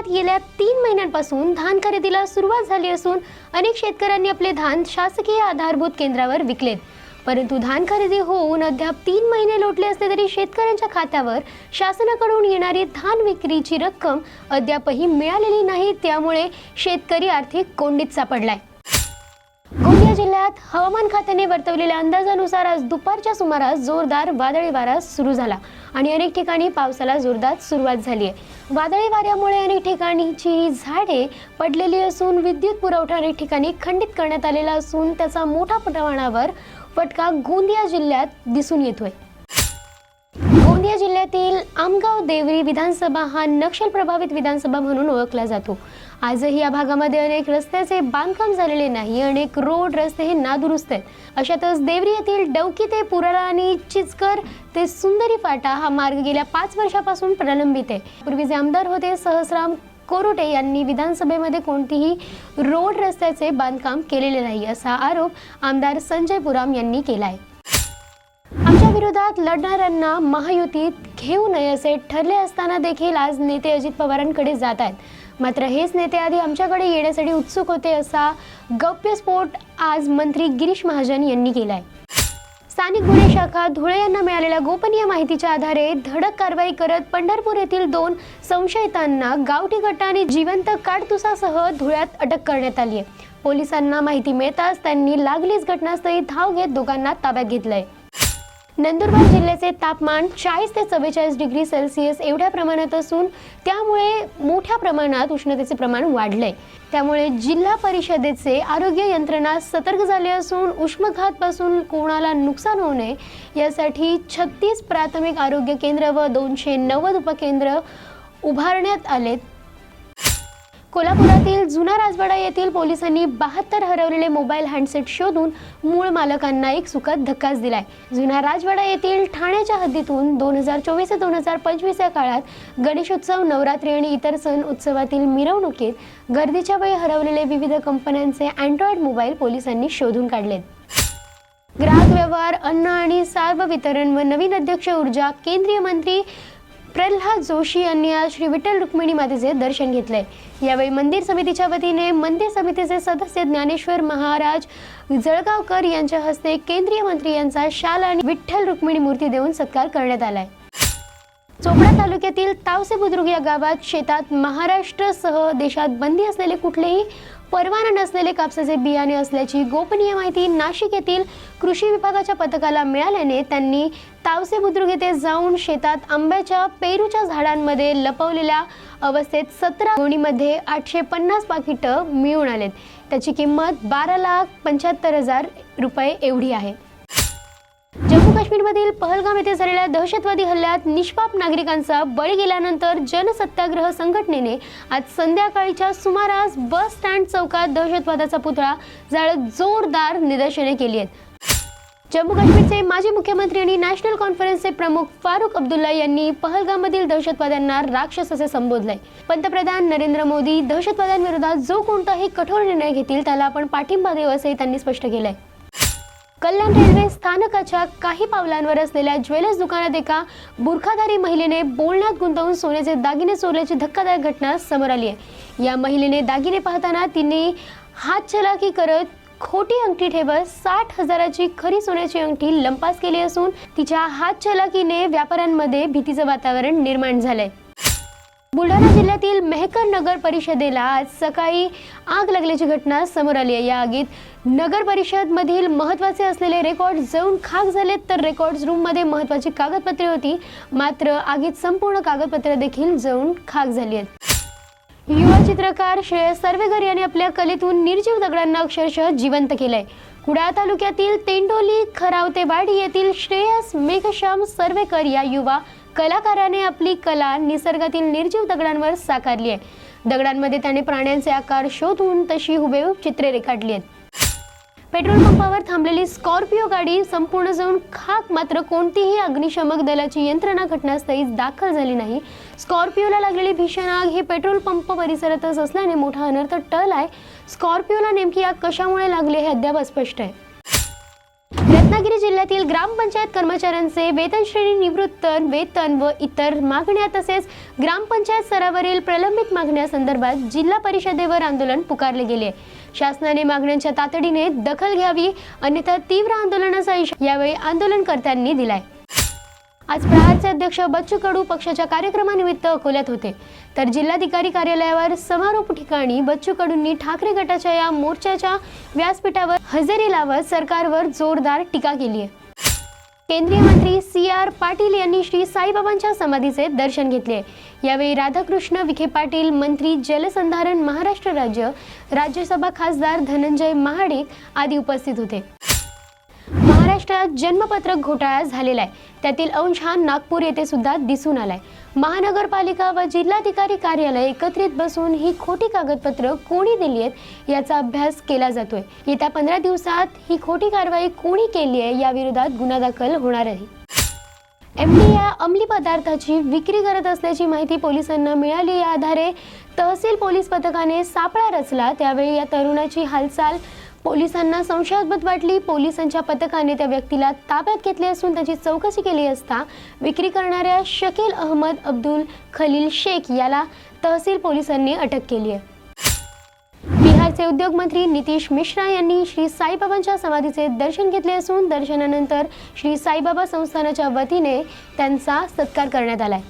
जिल्ह्यात गेल्या तीन महिन्यांपासून धान खरेदीला सुरुवात झाली असून अनेक शेतकऱ्यांनी आपले धान शासकीय आधारभूत केंद्रावर विकलेत. परंतु धान खरेदी होऊन अद्याप तीन महिने लोटले असले तरी शेतकऱ्यांच्या खात्यावर शासनाकडून येणारी धान विक्रीची रक्कम अद्यापही मिळालेली नाही त्यामुळे शेतकरी आर्थिक कोंडीत सापडलाय. गोंदिया जिल्ह्यात हवामान खात्याने वर्तवलेल्या अंदाजानुसार आज दुपारच्या सुमारास जोरदार वादळी वारा सुरू झाला. आणि अनेक ठिकाणी पावसाला जोरदार सुरुवात झाली आहे. वादळी वाऱ्यामुळे अनेक ठिकाणीची झाडे पडलेली असून विद्युत पुरवठा अनेक ठिकाणी खंडित करण्यात आलेला असून त्याचा मोठ्या प्रमाणावर फटका गोंदिया जिल्ह्यात दिसून येतोय. गोंदिया जिल्ह्यातील आमगाव देवरी विधानसभा हा नक्षल प्रभावित विधानसभा म्हणून ओळखला जातो. आजही या भागामध्ये अनेक रस्त्याचे बांधकाम झालेले नाही अनेक रोड रस्ते हे नादुरुस्त आहेत. अशातच देवरी येथील डौकी ते पुराला आणि चिचकर ते सुंदरी फाटा हा मार्ग गेल्या पाच वर्षापासून प्रलंबित आहे. पूर्वीचे आमदार होते सहस्राम कोरोटे यांनी विधानसभेमध्ये कोणतीही रोड रस्त्याचे बांधकाम केलेले नाही असा आरोप आमदार संजय पुराम यांनी केला आहे आमच्या विरोधात लढणाऱ्यांना महायुतीत घेऊ नये असे ठरले असताना देखील आज नेते अजित पवारांकडे जात आहेत. मात्र हेच नेते आधी आमच्याकडे येण्यासाठी उत्सुक होते असा गप्यस्फोट आज मंत्री गिरीश महाजन यांनी केलाय. स्थानिक गुन्हे शाखा धुळे यांना मिळालेल्या गोपनीय माहितीच्या आधारे धडक कारवाई करत पंढरपूर येथील दोन संशयितांना गावठी गटाने आणि जिवंत काडतुसासह धुळ्यात अटक करण्यात आली आहे पोलिसांना माहिती मिळताच त्यांनी लागलीच घटनास्थळी धाव घेत दोघांना ताब्यात घेतलंय. नंदुरबार जिल्ह्याचे तापमान चाळीस ते चव्वेचाळीस डिग्री सेल्सिअस एवढ्या प्रमाणात असून त्यामुळे मोठ्या प्रमाणात उष्णतेचे प्रमाण वाढलंय. त्यामुळे जिल्हा परिषदेचे आरोग्य यंत्रणा सतर्क झाले असून उष्मघातपासून कोणाला नुकसान होऊ नये यासाठी छत्तीस प्राथमिक आरोग्य केंद्र व दोनशे नव्वद उपकेंद्र उभारण्यात आलेत. कोल्हापुरातील जुना राजवाडा येथील पोलिसांनी बहात्तर हरवलेले मोबाईल हँडसेट शोधून मूळ मालकांना एक सुखद धक्काच दिलाय. जुना राजवाडा येथील ठाण्याच्या हद्दीतून दोन हजार चोवीस ते दोन हजार पंचवीस या काळात गणेशोत्सव नवरात्री आणि इतर सण उत्सवातील मिरवणुकीत गर्दीच्या वेळी हरवलेले विविध कंपन्यांचे अँड्रॉइड मोबाईल पोलिसांनी शोधून काढलेत. ग्राहक व्यवहार अन्न आणि सार्व वितरण व नवीन अध्यक्ष ऊर्जा केंद्रीय मंत्री प्रल्हाद जोशी यांनी आज श्री विठ्ठल रुक्मिणी मातेचे दर्शन घेतले यावेळी मंदिर समितीच्या वतीने मंदिर समितीचे सदस्य ज्ञानेश्वर महाराज जळगावकर यांच्या हस्ते केंद्रीय मंत्री यांचा शाल आणि विठ्ठल रुक्मिणी मूर्ती देऊन सत्कार करण्यात आलाय. चोपडा तालुक्यातील तावसे बुद्रुक या गावात शेतात महाराष्ट्रसह देशात बंदी असलेले कुठलेही परवाना नसलेले कापसाचे बियाणे असल्याची गोपनीय माहिती नाशिक येथील कृषी विभागाच्या पथकाला मिळाल्याने त्यांनी तावसे बुद्रुक येथे जाऊन शेतात आंब्याच्या पेरूच्या झाडांमध्ये लपवलेल्या अवस्थेत सतरा गोणीमध्ये आठशे पन्नास पाकिटं मिळून आलेत. त्याची किंमत बारा लाख पंच्याहत्तर हजार रुपये एवढी आहे. काश्मीरमधील पहलगाम येथे झालेल्या दहशतवादी हल्ल्यात निष्पाप नागरिकांचा बळी गेल्यानंतर जनसत्याग्रह संघटनेने आज संध्याकाळीच्या सुमारास बस स्टँड चौकात दहशतवादाचा पुतळा जाळत जोरदार निदर्शने केली आहेत. जम्मू काश्मीरचे माजी मुख्यमंत्री आणि नॅशनल कॉन्फरन्सचे प्रमुख फारुख अब्दुल्ला यांनी पहलगाममधील दहशतवाद्यांना राक्षस असे संबोधले पंतप्रधान नरेंद्र मोदी दहशतवाद्यांविरोधात जो कोणताही कठोर निर्णय घेतील त्याला आपण पाठिंबा देऊ असंही त्यांनी स्पष्ट केलंय. कल्याण रेल्वे स्थानकाच्या काही पावलांवर असलेल्या ज्वेलर्स दुकानात एका बुरखाधारी महिलेने बोलण्यात गुंतवून सोन्याचे दागिने चोरल्याची धक्कादायक घटना समोर आली आहे. या महिलेने दागिने पाहताना तिने हातचलाकी करत खोटी अंगठी ठेवत साठ हजाराची खरी सोन्याची अंगठी लंपास केली असून तिच्या हातचलाकीने व्यापाऱ्यांमध्ये भीतीचं वातावरण निर्माण झालंय. बुलढाणा जिल्ह्यातील मेहकर नगर परिषदेला आज सकाळी आग लागल्याची घटना समोर आली आहे. या आगीत नगर परिषद मधील महत्त्वाचे असलेले रेकॉर्ड जळून खाक झालेत तर रेकॉर्ड्स रूममध्ये महत्वाची कागदपत्रे होती. मात्र आगीत संपूर्ण कागदपत्रे देखील जळून खाक झाली आहेत. युवा चित्रकार श्रेयस सर्वेगर यांनी आपल्या कलेतून निर्जीव दगडांना अक्षरशः जिवंत केलंय. कुडाळ तालुक्यातील तेंडोली खरावतेवाडी येथील श्रेयस मेघश्याम सर्वेकर या युवा कलाकाराने आपली कला निसर्गातील निर्जीव दगडांवर साकारली आहे. दगडांमध्ये त्याने प्राण्यांचे आकार शोधून तशी हुबेहूब चित्रे रेखाटली आहेत. पेट्रोल पंपावर थांबलेली स्कॉर्पिओ गाडी संपूर्ण जाऊन खाक मात्र कोणतीही अग्निशमक दलाची यंत्रणा घटनास्थळी दाखल झाली नाही. स्कॉर्पिओला लागलेली भीषण आग ही पेट्रोल पंप परिसरातच असल्याने मोठा अनर्थ टल आहे स्कॉर्पिओला नेमकी आग कशामुळे लागली हे अद्याप अस्पष्ट आहे. रत्नागिरी जिल्ह्यातील ग्रामपंचायत कर्मचाऱ्यांचे वेतनश्रेणी निवृत्त वेतन व इतर मागण्या तसेच ग्रामपंचायत स्तरावरील प्रलंबित मागण्या संदर्भात जिल्हा परिषदेवर आंदोलन पुकारले गेले. शासनाने मागण्यांच्या तातडीने दखल घ्यावी अन्यथा तीव्र आंदोलनाचा इशारा यावेळी आंदोलनकर्त्यांनी दिलाय. आज प्रहारचे अध्यक्ष बच्चू कडू पक्षाच्या कार्यक्रमानिमित्त अकोल्यात होते. तर जिल्हाधिकारी कार्यालयावर समारोप ठिकाणी बच्चू कडूंनी ठाकरे गटाच्या या मोर्चाच्या व्यासपीठावर हजेरी लावत सरकारवर जोरदार टीका केली आहे केंद्रीय मंत्री सी आर पाटील यांनी श्री साईबाबांच्या समाधीचे दर्शन घेतले. यावेळी राधाकृष्ण विखे पाटील मंत्री जलसंधारण महाराष्ट्र राज्य राज्यसभा खासदार धनंजय महाडिक आदी उपस्थित होते. महाराष्ट्रात जन्मपत्रक घोटाळा झालेला आहे. त्यातील अंश हा नागपूर येथे सुद्धा दिसून आलाय. महानगरपालिका व जिल्हाधिकारी कार्यालय एकत्रित बसून ही खोटी कागदपत्र कोणी दिली आहेत याचा अभ्यास केला जातोय. येत्या पंधरा दिवसात ही खोटी कारवाई कोणी केली आहे या विरोधात गुन्हा दाखल होणार आहे. एमडी या अंमली पदार्थाची विक्री करत असल्याची माहिती पोलिसांना मिळाली. या आधारे तहसील पोलीस पथकाने सापळा रचला. त्यावेळी या तरुणाची हालचाल पोलिसांना संशयास्पद वाटली. पोलिसांच्या पथकाने त्या व्यक्तीला ताब्यात घेतले असून त्याची चौकशी केली असता विक्री करणाऱ्या शकील अहमद अब्दुल खलील शेख याला तहसील पोलिसांनी अटक केली आहे. बिहारचे उद्योग मंत्री नितीश मिश्रा यांनी श्री साईबाबांच्या समाधीचे दर्शन घेतले असून दर्शनानंतर श्री साईबाबा संस्थानाच्या वतीने त्यांचा सत्कार करण्यात आलाय.